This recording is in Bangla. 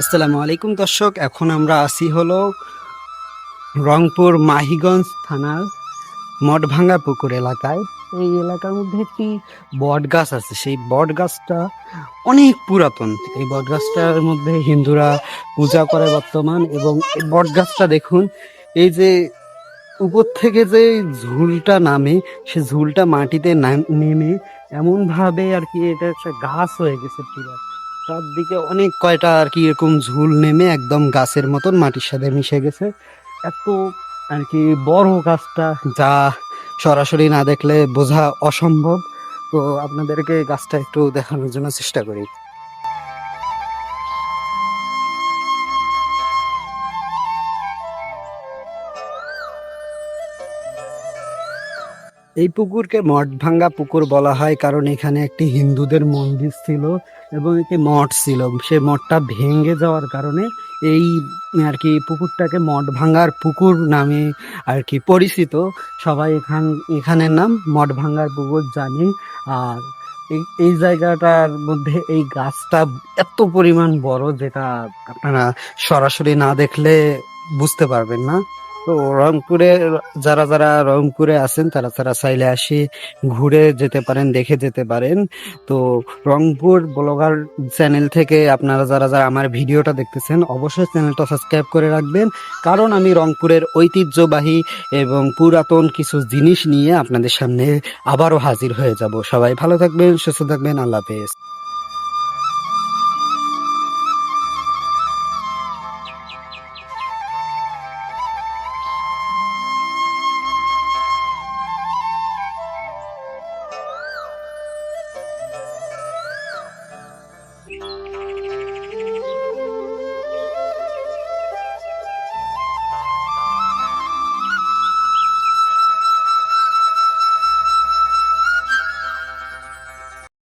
আসসালামু আলাইকুম দর্শক, এখন আমরা আসি হলো রংপুর মাহিগঞ্জ থানার মঠভাঙ্গা পুকুর এলাকায়। এই এলাকার মধ্যে একটি বট গাছ আছে। সেই বট গাছটা অনেক পুরাতন। এই বট গাছটার মধ্যে হিন্দুরা পূজা করে বর্তমান এবং এই বট গাছটা দেখুন, এই যে উপর থেকে যে ঝুলটা নামে, সে ঝুলটা মাটিতে নেমে এমনভাবে আর কি এটা একটা গাছ হয়ে গেছে পুরো। চারদিকে অনেক কয়টা আর কি এরকম ঝুল নেমে একদম গাছের মতন মাটির সাথে মিশে গেছে। এত আর কি বড় গাছটা যা সরাসরি না দেখলে বোঝা অসম্ভব। তো আপনাদেরকে গাছটা একটু দেখানোর জন্য চেষ্টা করি। এই পুকুরকে মঠ ভাঙ্গা পুকুর বলা হয় কারণ এখানে একটি হিন্দুদের মন্দির ছিল এবং একটি মঠ ছিল। সে মঠটা ভেঙে যাওয়ার কারণে এই, আর কি, পুকুরটাকে মঠ ভাঙ্গার পুকুর নামে আর কি পরিচিত। সবাই এখান এখানের নাম মঠ ভাঙ্গার পুকুর জানি। আর এই এই জায়গাটার মধ্যে এই গাছটা এত পরিমাণ বড় যেটা আপনারা সরাসরি না দেখলে বুঝতে পারবেন না। তো রংপুরে যারা যারা রংপুরে আছেন, তারা তারা চাইলে আসি, ঘুরে যেতে পারেন, দেখে যেতে পারেন। তো রংপুর ব্লগার চ্যানেল থেকে আপনারা যারা যারা আমার ভিডিওটা দেখতেছেন, অবশ্যই চ্যানেলটা সাবস্ক্রাইব করে রাখবেন। কারণ আমি রংপুরের ঐতিহ্যবাহী এবং পুরাতন কিছু জিনিস নিয়ে আপনাদের সামনে আবারও হাজির হয়ে যাব। সবাই ভালো থাকবেন, সুস্থ থাকবেন, আল্লাহ হাফেজ।